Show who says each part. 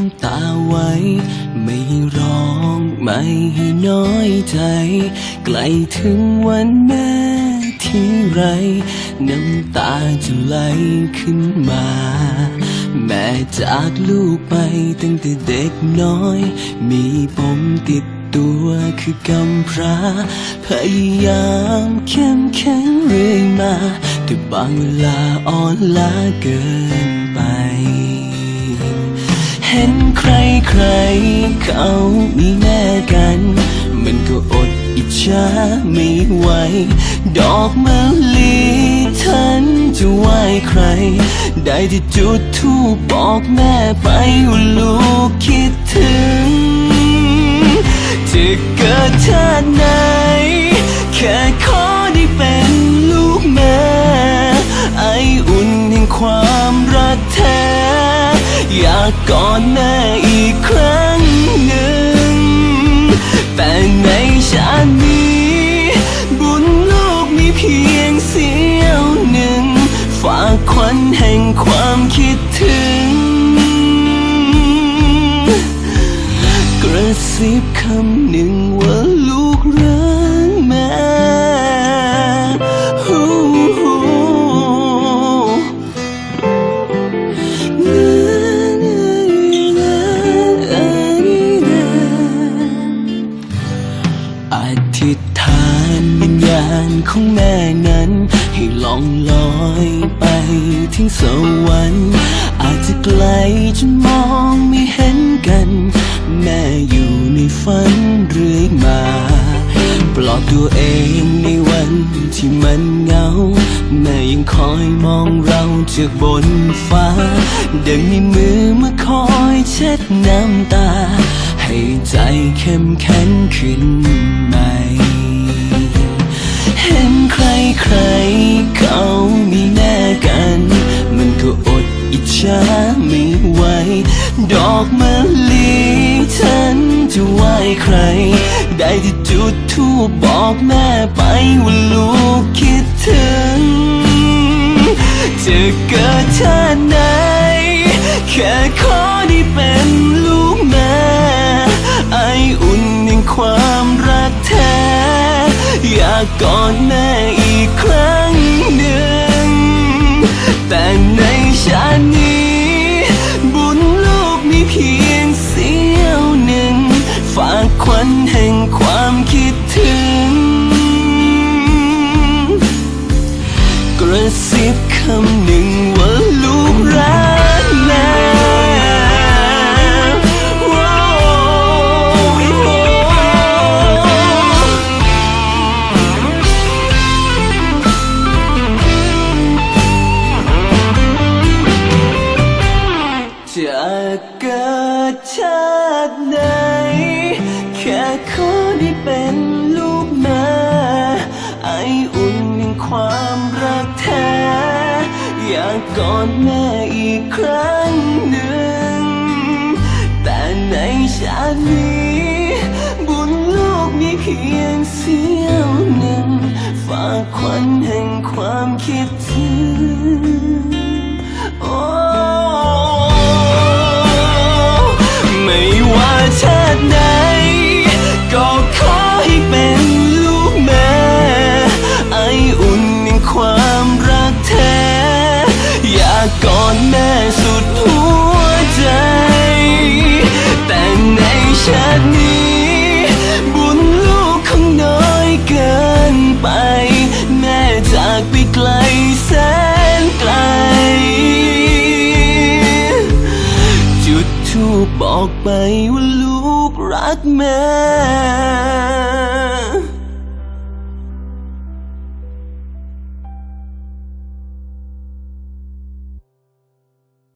Speaker 1: น้ำตาไว้ ไม่ให้ร้องไม่ให้น้อยใจ ใกล้ถึงวันแม่ที่ไร น้ำตาจะไหลขึ้นมา แม่จากลูกไปตั้งแต่เด็กน้อย มีผมติดตัวคือกำพร้าพยายามเข้มแข็งเรื่อยมา แต่บางเวลาอ่อนล้าเกิน ห็นใครใครเขามีแม่กัน มันก็อดอิจฉาไม่ไหว ดอกมะลิฉันจะไหว้ใคร ได้ที่จุดทูบบอกแม่ไปว่า กกอดแม่อีกครั้งหนึ่ง แต่ในชาตินี้ บุญลูกมีเพียงเสี้ยวหนึ่ง ฝากควันแห่งความคิดถึง กระซิบคำหนึ่งว่าลู สวรรค์อาจจะไกลจนมองไม่เห็นกัน แม่อยู่ในฝันเรื่อยมา ปลอบตัวเองในวันที่มันเหงา แม่ยังคอยมองเราจากบนฟ้า ดังมีมือมาคอยเช็ดน้ำตา ให้ใจเข้มแข็งขึ้นใหม่ ดอกมะลิฉันจะไหว้ใคร ได้ที่จุดทูปบอกแม่ไปว่าลูกคิดถึง จะเกิดชาติไหน แค่ขอได้เป็นลูกแม่ ไออุ่นแห่งความรักแท้ อยากกอดแม่อีกครั้งหนึ่งแต่ใน ได้เป็นลูกแม่ไออุ่นยังความรักแท้ อยากกอดแม่อีกครั้งหนึ่ง แต่ในชาตินี้ บุญลูกมีเพียงเสี้ยวหนึ่งฝากควัน อกไปว่าลูกรักแม่